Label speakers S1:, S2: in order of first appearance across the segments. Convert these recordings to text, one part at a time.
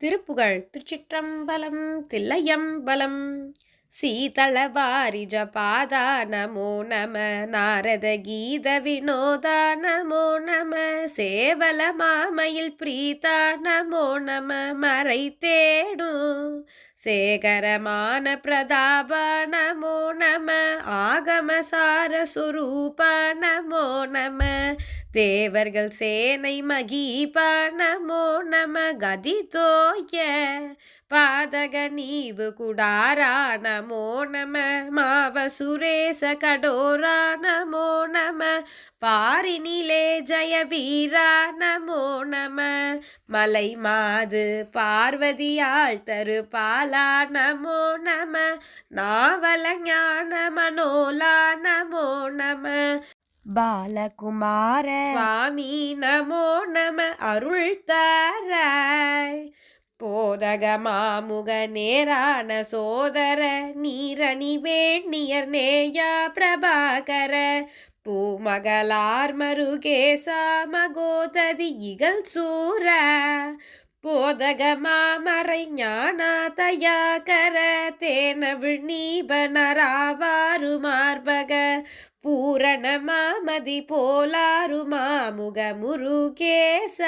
S1: திருப்புகழ் திருச்சிற்றம்பலம் தில்லையம்பலம். சீதளவாரிஜ பாதா நமோ நம. நாரத கீத வினோதா நமோ நம. சேவல மாமையில் பிரீதா நமோ நம. மறை தேடும் சேகரமான பிரதாப நமோ நம. ஆகமசார சுரூப நமோ நம. தேவர்கள் சேனை மகீப நமோ நம கதிதோய பாதக நீவு குடாரா நமோ நம மாவ சுரேச கடோரா நமோ நம பாரினிலே ஜய வீரா நமோ நம. மலை மாது பார்வதியாள் தரு பாலா நமோ நம நாவல ஞான மனோலா
S2: பாலகுமார
S1: சுவாமி நமோ நம அருள் தாராய் போதக மாமுக நேரான சோதர நீரணி வேண்ணியர் நேயா பிரபாகர. பூமகளார் மருகேசா மகோததி இகல் சூர போதக மாமறை ஞான தயாகர. தேனவிழ் நீபனராவாரு மார்பக. பூரண மாமதி போலாரு மாமுக முருகேச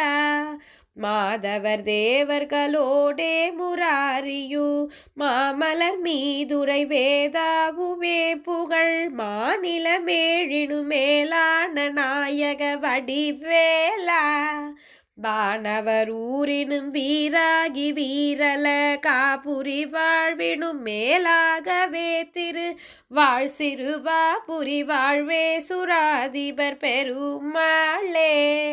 S1: மாதவர் தேவர்களோடே முராரியு மாமலர் மீதுரை வேதாவுமே புகழ் மாநில மேழினு மேலான நாயக வடிவேலா. வானவரூரினும் வீராகி வீரல காபுரி வாழ்வினும் மேலாகவே திரு வாழ் சிறுவா புரி வாழ்வே சுராதிபர் பெருமாளே.